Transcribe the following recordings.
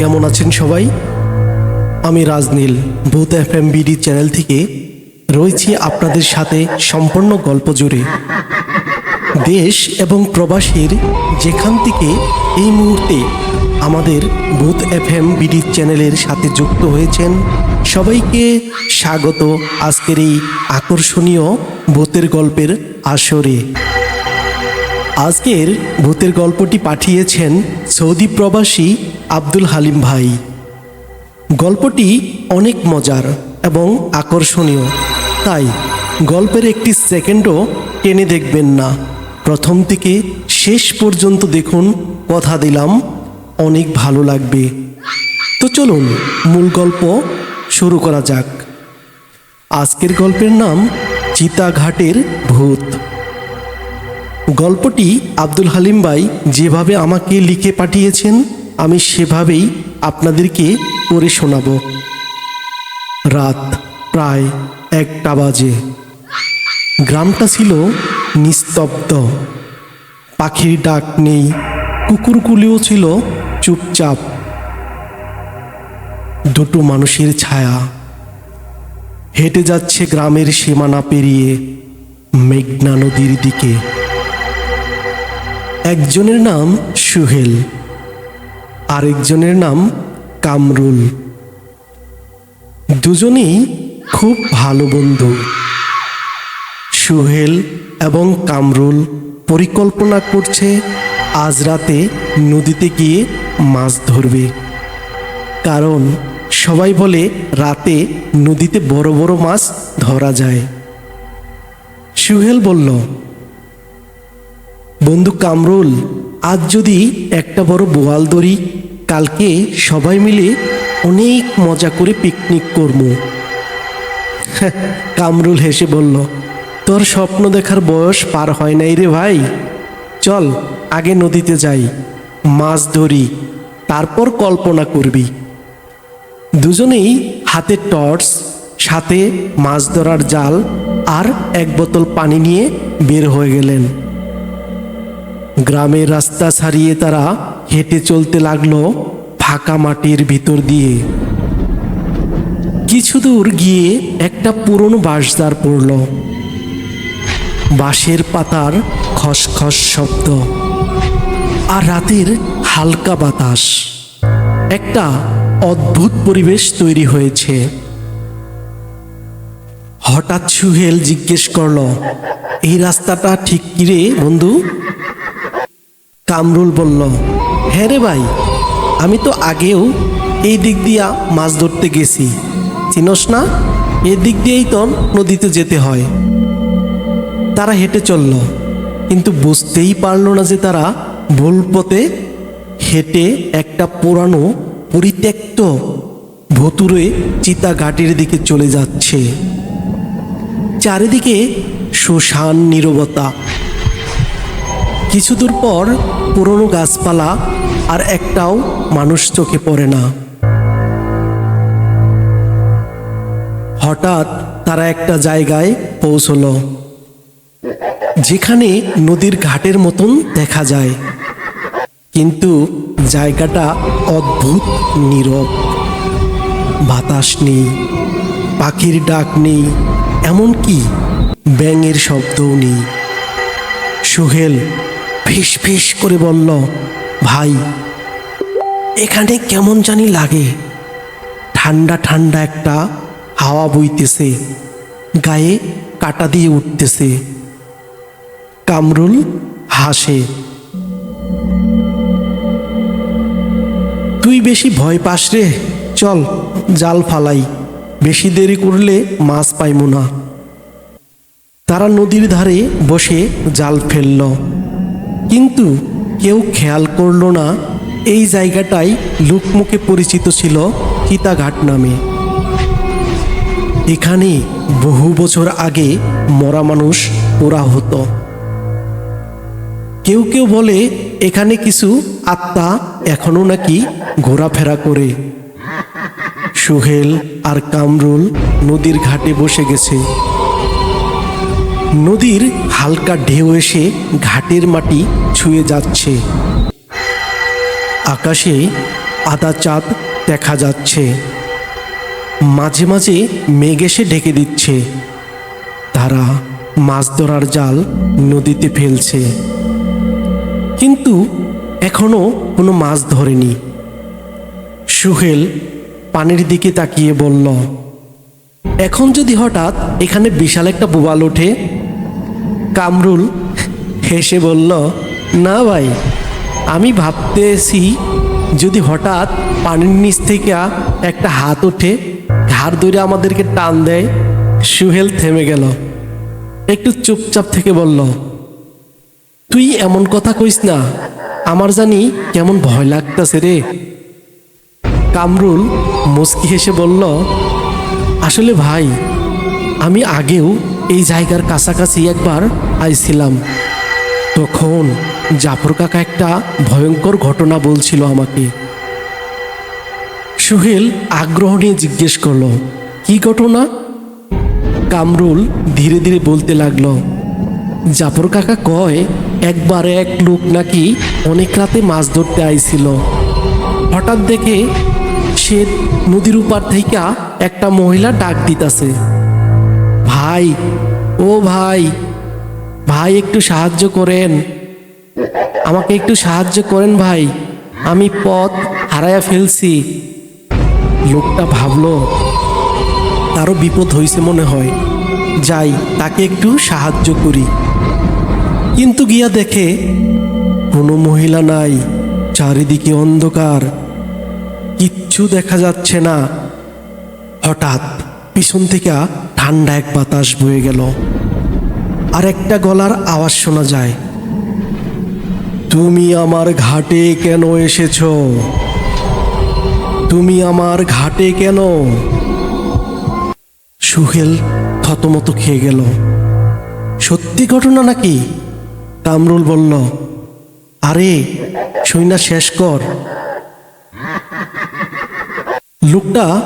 কেমন আছেন সবাই? আমি রাজনীল, ভূত এফ এম বিডি চ্যানেল থেকে রয়েছি আপনাদের সাথে সম্পূর্ণ গল্প জুড়ে। দেশ এবং প্রবাসীর যেখান থেকে এই মুহূর্তে আমাদের ভূত এফ এম বিডি চ্যানেলের সাথে যুক্ত হয়েছেন, সবাইকে স্বাগত আজকের এই আকর্ষণীয় ভূতের গল্পের আসরে। আজকের ভূতের গল্পটি পাঠিয়েছেন সৌদি প্রবাসী আব্দুল হালিম ভাই। গল্পটি অনেক মজার এবং আকর্ষণীয়, তাই গল্পের একটি সেকেন্ডও টেনে দেখবেন না। প্রথম থেকে শেষ পর্যন্ত দেখুন কথা দিলাম, অনেক ভালো লাগবে। তো চলুন, মূল গল্প শুরু করা যাক। আজকের গল্পের নাম চিতাঘাটের ভূত। গল্পটি আব্দুল হালিম ভাই যেভাবে আমাকে লিখে পাঠিয়েছেন আমি সেভাবেই আপনাদেরকে পড়ে শোনাব। রাত প্রায় একটা বাজে। গ্রামটা ছিল নিস্তব্ধ। পাখির ডাক নেই কুকুরগুলিও ছিল চুপচাপ। দুটো মানুষের ছায়া। হেঁটে যাচ্ছে গ্রামের সীমানা পেরিয়ে মেঘনা নদীর দিকে। একজনের নাম সুহেল। আরেকজনের নাম কামরুল। দুজনেই খুব ভালো বন্ধু। সুহেল এবং কামরুল পরিকল্পনা করছে আজ রাতে নদীতে গিয়ে মাছ ধরবে। কারণ সবাই বলে রাতে নদীতে বড় বড় মাছ ধরা যায়। সুহেল বলল, বন্ধু কামরুল, আজ যদি একটা বড় বোয়াল ধরি কালকে সবাই মিলে অনেক মজা করে পিকনিক করব কামরুল হেসে বলল, তোর স্বপ্ন দেখার বয়স পার হয় নাই রে ভাই। চল, আগে নদীতে যাই, মাছ ধরি, তারপর কল্পনা করবি। দুজনেই হাতে টর্চ, সাথে মাছ ধরার জাল আর এক বোতল পানি নিয়ে বের হয়ে গেলেন। গ্রামের রাস্তা ছাড়িয়ে তারা হেঁটে চলতে লাগল ফাঁকা মাটির ভিতর দিয়ে। কিছু দূর গিয়ে একটা পুরনো বাঁশদার পড়ল। বাঁশের পাতার খসখস শব্দ আর রাতের হালকা বাতাস। একটা অদ্ভুত পরিবেশ তৈরি হয়েছে। হঠাৎ সুহেল জিজ্ঞেস করল, এই রাস্তাটা ঠিক কি রে বন্ধু? কামরুল বলল হ্যাঁ রে ভাই, আমি তো আগেও এই দিক দিয়া মাছ ধরতে গেছি। চিনস না এই দিক দিয়েই তো নদীতে যেতে হয়। তারা হেঁটে চলল, কিন্তু বুঝতেই পারল না যে তারা ভুল পথে হেঁটে একটা পুরানো পরিত্যক্ত ভতুরে চিতা ঘাটের দিকে চলে যাচ্ছে। চারিদিকে সুশান নীরবতা কিছু দূর পর পুরনো গাছপালা আর একটাও মানুষ চোখে পড়ে না। হঠাৎ তারা একটা জায়গায় পৌঁছল। যেখানে নদীর ঘাটের মতন দেখা যায়। কিন্তু জায়গাটা অদ্ভুত, নীরব। বাতাস নেই, পাখির ডাক নেই, এমনকি ব্যাঙের শব্দও নেই। সুহেল ফিস ফিস করে বলল, ভাই, এখানে কেমন জানি লাগে। ঠান্ডা ঠান্ডা একটা হাওয়া বইতেছে, গায়ে কাটা দিয়ে উঠতেছে। কামরুল হাসে, তুই বেশি ভয় পাস রে, চল জাল ফালাই। বেশি দেরি করলে মাছ পাইমু না। তারা নদীর ধারে বসে জাল ফেলল। কিন্তু কেউ খেয়াল করল না, এই জায়গাটাই লোকমুখে পরিচিত ছিল চিতাঘাট নামে। এখানে বহু বছর আগে মরা মানুষ পোড়া হতো। কেউ কেউ বলে, এখানে কিছু আত্মা এখনও নাকি ঘোরাফেরা করে। সুহেল আর কামরুল নদীর ঘাটে বসে গেছে। নদীর হালকা ঢেউ এসে ঘাটের মাটি ছুঁয়ে যাচ্ছে। আকাশে আদা চাঁদ দেখা যাচ্ছে। মাঝে মাঝে মেঘ এসে ঢেকে দিচ্ছে। তারা মাছ ধরার জাল নদীতে ফেলছে। কিন্তু এখনও কোনো মাছ ধরেনি। সুহেল পানির দিকে তাকিয়ে বলল, এখন যদি হঠাৎ এখানে বিশাল একটা বোবাল ওঠে কামরুল হেসে বলল, না ভাই, আমি ভাবতেছি যদি হঠাৎ পানির নিচ থেকে একটা হাত ওঠে, ঘাড় ধরে আমাদেরকে টান দেয়, সুহেল থেমে গেল। একটু চুপচাপ থেকে বলল, তুই এমন কথা কইস না, আমার জানি কেমন ভয় লাগতেছে রে। কামরুল মুস্কি হেসে বলল, আসলে ভাই, আমি আগেও এই জায়গার কাছাকাছি একবার আইছিলাম। তখন জাফর কাকা একটা ভয়ঙ্কর ঘটনা বলছিল আমাকে। সুহেল আগ্রহ নিয়ে জিজ্ঞেস করল, কি ঘটনা? কামরুল ধীরে ধীরে বলতে লাগল, জাফর কাকা কয়, একবার এক লোক নাকি অনেক রাতে মাছ ধরতে আইছিল। হঠাৎ দেখে সে নদীর উপার থেকে একটা মহিলা ডাক দিতাছে। ভাই, ও ভাই ভাই একটু সাহায্য করেন। আমাকে একটু সাহায্য করেন ভাই, আমি পথ হারায়া ফেলছি। লোকটা ভাবলো, তারও বিপদ হয়েছে মনে হয়। যাই, তাকে একটু সাহায্য করি। কিন্তু গিয়া দেখে, কোনো মহিলা নাই, চারিদিকে অন্ধকার। কিচ্ছু দেখা যাচ্ছে না। হঠাৎ পিছন থেকে ঠান্ডা এক বাতাস বয়ে গেল। আর একটা গলার আওয়াজ শোনা যায়। তুমি আমার ঘাটে কেন এসেছ? তুমি আমার ঘাটে কেন? সুহেল থতমত খেয়ে গেল। সত্যি ঘটনা নাকি? কামরুল বলল, আরে সৈনা শেষ কর। লোকটা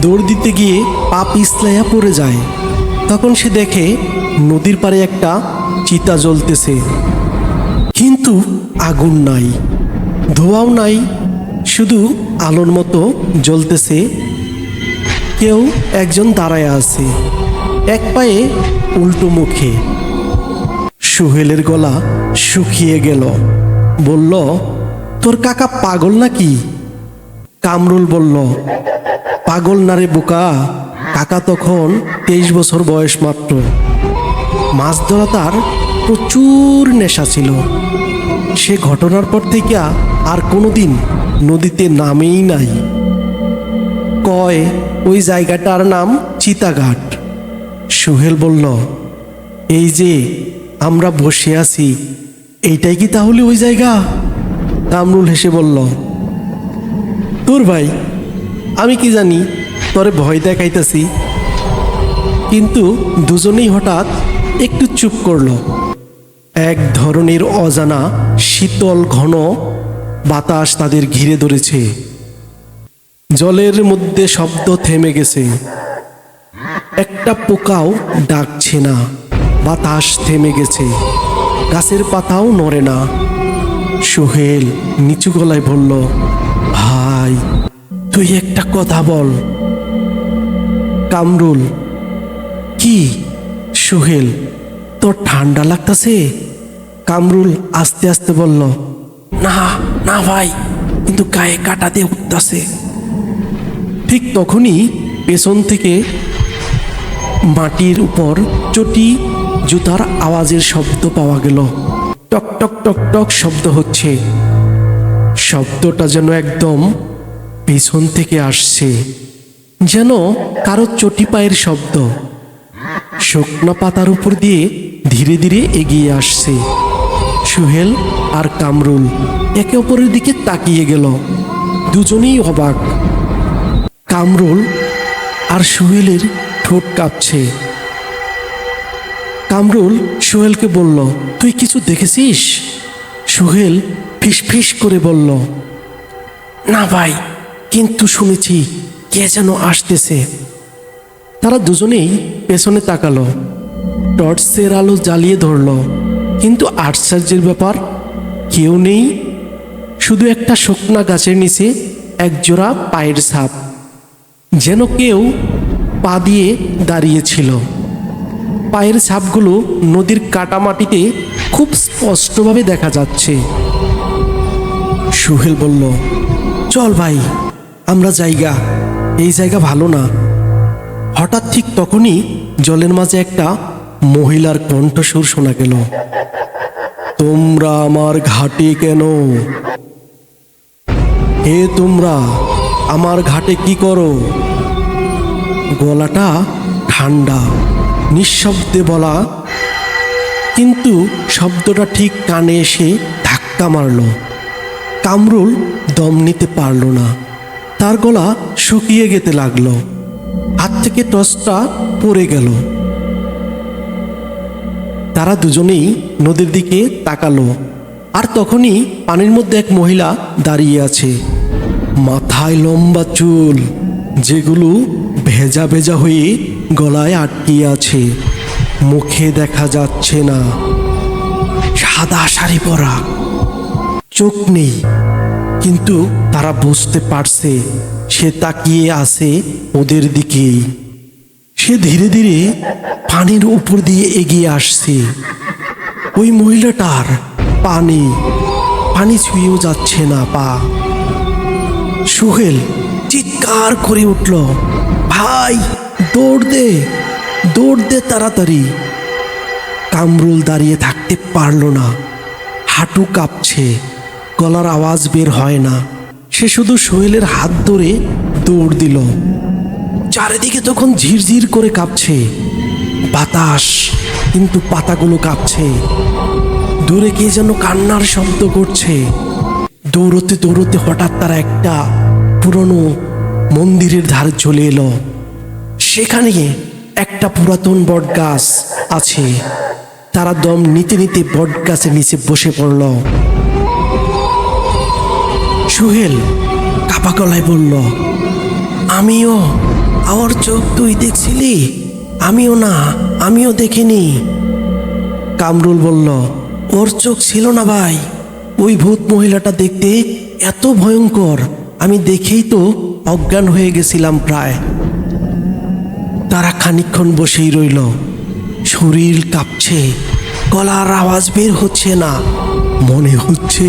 দৌড় দিতে গিয়ে পা পিছলাইয়া পড়ে যায়। তখন সে দেখে নদীর পাড়ে একটা চিতা জ্বলতেছে। কিন্তু আগুন নাই, ধোঁয়াও নাই, শুধু আলোর মতো জ্বলতেছে। কেউ একজন দাঁড়ায় আছে, এক পায়ে উল্টো মুখে। সুহেলের গলা শুকিয়ে গেল, বলল, তোর কাকা পাগল নাকি? কামরুল বলল পাগল না রে বোকা? কাকা তখন তেইশ বছর বয়স মাত্র। মাছ ধরা তার প্রচুর নেশা ছিল। সে ঘটনার পর থেকে আর কোনোদিন নদীতে নামেই নাই। কয়, ওই জায়গাটার নাম চিতাঘাট। সুহেল বলল, এই যে, আমরা বসে আছি, এইটাই কি তাহলে ওই জায়গা? কামরুল হেসে বলল, তোর ভাই আমি কি জানি, তোরে ভয় দেখাইতেছি। কিন্তু দুজনেই হঠাৎ একটু চুপ করল। এক ধরনের অজানা, শীতল, ঘন বাতাস তাদের ঘিরে ধরেছে। জলের মধ্যে শব্দ থেমে গেছে। একটা পোকাও ডাকছে না। বাতাস থেমে গেছে। গাছের পাতাও নড়ে না। সোহেল নিচু গলায় বলল, ভাই তুই একটা কথা বল। কামরুল, কি? সোহেল, তোর ঠান্ডা লাগতাছে? কামরুল আস্তে আস্তে বলল, না না ভাই, কিন্তু গায়ে কাটা দিয়ে উঠতাছে। ঠিক তখনই পেছন থেকে মাটির উপর চটি জুতার আওয়াজের শব্দ পাওয়া গেল। টক টক টক টক শব্দ হচ্ছে। শব্দটা যেন একদম পেছন থেকে আসছে, যেন কারও চটি পায়ের শব্দ। শুকনো পাতার উপর দিয়ে ধীরে ধীরে এগিয়ে আসছে। সুহেল আর কামরুল একে অপরের দিকে তাকিয়ে গেল। দুজনেই অবাক। কামরুল আর সুহেলের ঠোঁট কাঁপছে। কামরুল সোহেলকে বলল, তুই কিছু দেখেছিস? সোহেল ফিস ফিস করে বলল, না ভাই কিন্তু শুনেছি কে যেন আসতেছে। তারা দুজনেই পেছনে তাকালো, টর্চের আলো জ্বালিয়ে ধরলো। কিন্তু আশ্চর্যের ব্যাপার, কেউ নেই, শুধু একটা শুকনা গাছের নিচে একজোড়া পায়ের ছাপ, যেন কেউ পা দিয়ে দাঁড়িয়েছিল। পায়ের ছাপগুলো নদীর কাটামাটিতে খুব স্পষ্টভাবে দেখা যাচ্ছে। সুহেল বলল, চল ভাই। আমরা জায়গা, এই জায়গা ভালো না। হঠাৎ ঠিক তখনই জলের মাঝে একটা মহিলার কণ্ঠস্বর শোনা গেল। তোমরা আমার ঘাটে কেন? হে তোমরা, আমার ঘাটে কি করো? গলাটা ঠান্ডা, নিঃশব্দে বলা। কিন্তু শব্দটা ঠিক কানে এসে ধাক্কা মারল। কামরুল দম নিতে পারল না। তার গলা শুকিয়ে যেতে লাগল। হাত থেকে টসটা পড়ে গেল। তারা দুজনেই নদীর দিকে তাকালো। আর তখনই পানির মধ্যে এক মহিলা দাঁড়িয়ে আছে। মাথায় লম্বা চুল, যেগুলো ভেজা ভেজা হয়ে গলায় আটকিয়ে আছে। মুখে দেখা যাচ্ছে না। সাদা শাড়ি পরা। চোখ নেই। কিন্তু তারা বুঝতে পারছে, সে তাকিয়ে আছে ওদের দিকেই। সে ধীরে ধীরে পানির উপর দিয়ে এগিয়ে আসছে। ওই মহিলাটার পানি পানি ছুঁয়েও যাচ্ছে না পা। সুহেল চিৎকার করে উঠল, ভাই, দৌড় দে দৌড় দে তাড়াতাড়ি। কামরুল দাঁড়িয়ে থাকতে পারল না। হাঁটু কাঁপছে। গলার আওয়াজ বের হয় না। সে শুধু সোহেলের হাত ধরে দৌড় দিল। চারিদিকে তখন ঝিরঝির করে কাঁপছে। বাতাস, কিন্তু পাতাগুলো কাঁপছে। দূরে কে যেন কান্নার শব্দ করছে। দৌড়তে দৌড়তে হঠাৎ তারা একটা পুরনো মন্দিরের ধারে চলে এলো। সেখানে একটা পুরাতন বট গাছ আছে। তারা দম নিতে নিতে বট গাছের নিচে বসে পড়ল। সুহেল কাপা গলায় বলল, আমিও, আমার চোখ তুই দেখছিলি? আমিও না, আমিও দেখিনি। কামরুল বলল, ওর চোখ ছিল না ভাই। ওই ভূত মহিলাটা দেখতে এত ভয়ঙ্কর। আমি দেখেই তো অজ্ঞান হয়ে গেছিলাম প্রায়। তারা খানিকক্ষণ বসেই রইল। শরীর কাঁপছে, গলার আওয়াজ বের হচ্ছে না। মনে হচ্ছে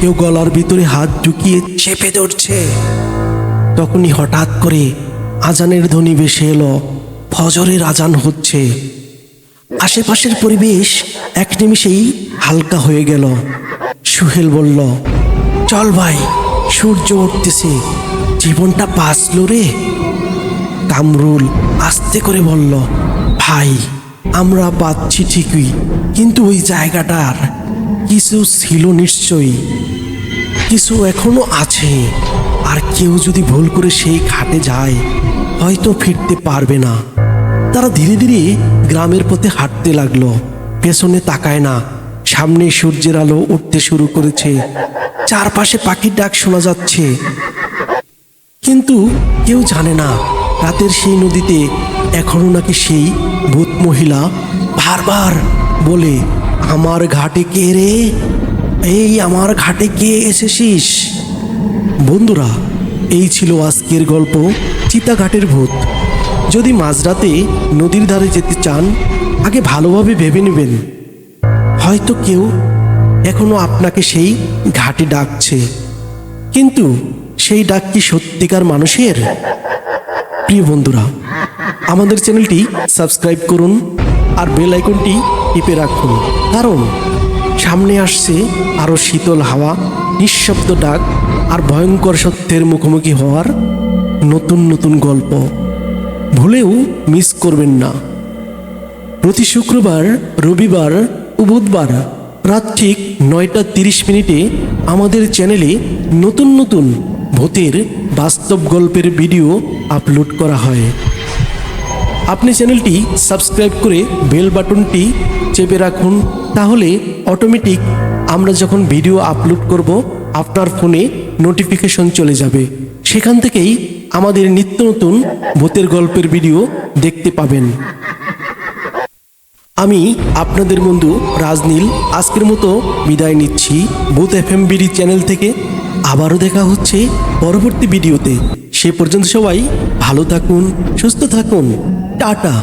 কেউ গলার ভিতরে হাত ঢুকিয়ে চেপে ধরছে। তখনই হঠাৎ করে আজানের ধ্বনি ভেসে এলো, ফজরের আজান হচ্ছে। আশেপাশের পরিবেশ এক নিমিষেই হালকা হয়ে গেল। সুহেল বলল, চল ভাই, সূর্য উঠতেছে। জীবনটা বাঁচল রে। কামরুল আস্তে করে বলল, ভাই, আমরা বাঁচছি ঠিকই, কিন্তু ওই জায়গাটার কিছু ছিল নিশ্চয়ই, কিছু এখনও আছে। আর কেউ যদি ভুল করে সেই ঘাটে যায়, হয়তো ফিরতে পারবে না। তারা ধীরে ধীরে গ্রামের পথে হাঁটতে লাগল। পেছনে তাকায় না। সামনে সূর্যের আলো উঠতে শুরু করেছে। চারপাশে পাখির ডাক শোনা যাচ্ছে। কিন্তু কেউ জানে না, রাতের সেই নদীতে এখনও নাকি সেই ভূত মহিলা বারবার বলে আমার ঘাটে কে রে? এই আমার ঘাটে কে এসেছিস? বন্ধুরা, এই ছিল আজকের গল্প, চিতাঘাটের ভূত। যদি মাঝরাতে নদীর ধারে যেতে চান, আগে ভালোভাবে ভেবে নেবেন। হয়তো কেউ এখনও আপনাকে সেই ঘাটে ডাকছে। কিন্তু সেই ডাক কি সত্যিকার মানুষের? প্রিয় বন্ধুরা, আমাদের চ্যানেলটি সাবস্ক্রাইব করুন আর বেল আইকনটি টিপে রাখুন। কারণ সামনে আসছে আরও শীতল হাওয়া, নিঃশব্দ ডাক আর ভয়ঙ্কর সত্যের মুখোমুখি হওয়ার নতুন নতুন গল্প। ভুলেও মিস করবেন না। প্রতি শুক্রবার, রবিবার ও বুধবার রাত ঠিক নয়টা তিরিশ মিনিটে আমাদের চ্যানেলে নতুন নতুন ভূতের বাস্তব গল্পের ভিডিও আপলোড করা হয়। আপনি চ্যানেলটি সাবস্ক্রাইব করে বেল বাটনটি চেপে রাখুন, তাহলে অটোমেটিক আমরা যখন ভিডিও আপলোড করব, আপনার ফোনে নোটিফিকেশন চলে যাবে। সেখান থেকেই আমাদের নিত্য নতুন ভূতের গল্পের ভিডিও দেখতে পাবেন। আমি আপনাদের বন্ধু রাজনীল, আজকের মতো বিদায় নিচ্ছি। বুথ এফ এম চ্যানেল থেকে আবারও দেখা হচ্ছে পরবর্তী ভিডিওতে সে পর্যন্ত সবাই ভালো থাকুন সুস্থ থাকুন। টাটা।